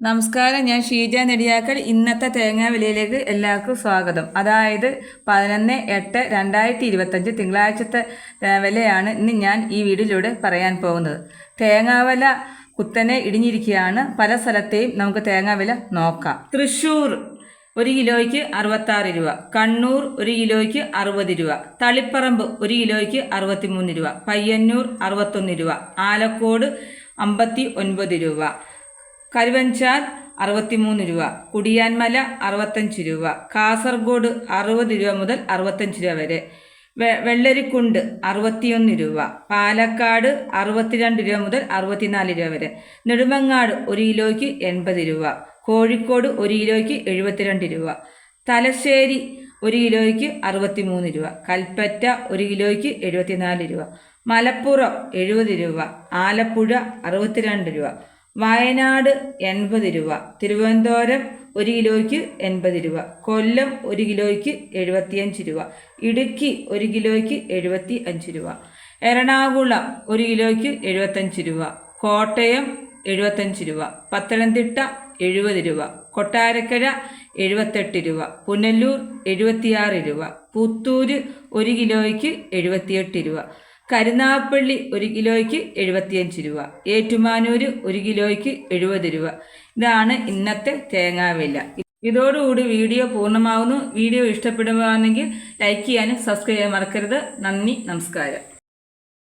നമസ്കാരം ഞാൻ ഷീജ നെടിയാക്കൽ. ഇന്നത്തെ തേങ്ങാ വിലയിലേക്ക് എല്ലാവർക്കും സ്വാഗതം. അതായത് പതിനൊന്ന് എട്ട് രണ്ടായിരത്തി ഇരുപത്തഞ്ച് തിങ്കളാഴ്ചത്തെ വിലയാണ് ഇന്ന് ഞാൻ ഈ വീഡിയോയിലൂടെ പറയാൻ പോകുന്നത്. തേങ്ങാവില കുത്തനെ ഇടിഞ്ഞിരിക്കുകയാണ്. പല സ്ഥലത്തെയും നമുക്ക് തേങ്ങാവില നോക്കാം. തൃശ്ശൂർ ഒരു കിലോയ്ക്ക് അറുപത്താറ് രൂപ. കണ്ണൂർ ഒരു കിലോയ്ക്ക് അറുപത് രൂപ. തളിപ്പറമ്പ് ഒരു കിലോയ്ക്ക് അറുപത്തിമൂന്ന് രൂപ. പയ്യന്നൂർ അറുപത്തൊന്ന് രൂപ. ആലക്കോട് അമ്പത്തി ഒൻപത് രൂപ. കരുവഞ്ചാൽ അറുപത്തിമൂന്ന് രൂപ കുടിയാൻമല അറുപത്തഞ്ച് രൂപ കാസർഗോഡ് അറുപത് രൂപ മുതൽ അറുപത്തഞ്ച് രൂപ വരെ. വെ- വെള്ളരിക്കുണ്ട് അറുപത്തിയൊന്ന് രൂപ പാലക്കാട് അറുപത്തിരണ്ട് രൂപ മുതൽ അറുപത്തിനാല് രൂപ വരെ. നെടുമങ്ങാട് ഒരു കിലോയ്ക്ക് എൺപത് രൂപ കോഴിക്കോട് ഒരു കിലോയ്ക്ക് എഴുപത്തിരണ്ട് രൂപ. തലശ്ശേരി ഒരു കിലോയ്ക്ക് അറുപത്തിമൂന്ന് രൂപ കൽപ്പറ്റ ഒരു കിലോയ്ക്ക് എഴുപത്തിനാല് രൂപ. മലപ്പുറം എഴുപത് രൂപ ആലപ്പുഴ അറുപത്തിരണ്ട് രൂപ. വയനാട് എൺപത് രൂപ. തിരുവനന്തപുരം ഒരു കിലോയ്ക്ക് എൺപത് രൂപ. കൊല്ലം ഒരു കിലോയ്ക്ക് എഴുപത്തിയഞ്ച് രൂപ. ഇടുക്കി ഒരു കിലോയ്ക്ക് എഴുപത്തി അഞ്ച് രൂപ. എറണാകുളം ഒരു കിലോയ്ക്ക് എഴുപത്തഞ്ച് രൂപ. കോട്ടയം എഴുപത്തഞ്ച് രൂപ. പത്തനംതിട്ട എഴുപത് രൂപ. കൊട്ടാരക്കര എഴുപത്തെട്ട് രൂപ. പുനലൂർ എഴുപത്തിയാറ് രൂപ. പുത്തൂര് ഒരു കിലോയ്ക്ക് എഴുപത്തിയെട്ട് രൂപ. കരുനാഗപ്പള്ളി ഒരു കിലോയ്ക്ക് എഴുപത്തിയഞ്ച് രൂപ. ഏറ്റുമാനൂര് ഒരു കിലോയ്ക്ക് എഴുപത് രൂപ. ഇതാണ് ഇന്നത്തെ തേങ്ങാവില ഇതോടുകൂടി വീഡിയോ പൂർണമാവുന്നു. വീഡിയോ ഇഷ്ടപ്പെടുകയാണെങ്കിൽ ലൈക്ക് ചെയ്യാനും സബ്സ്ക്രൈബ് ചെയ്യാൻ മറക്കരുത്. നന്ദി നമസ്കാരം.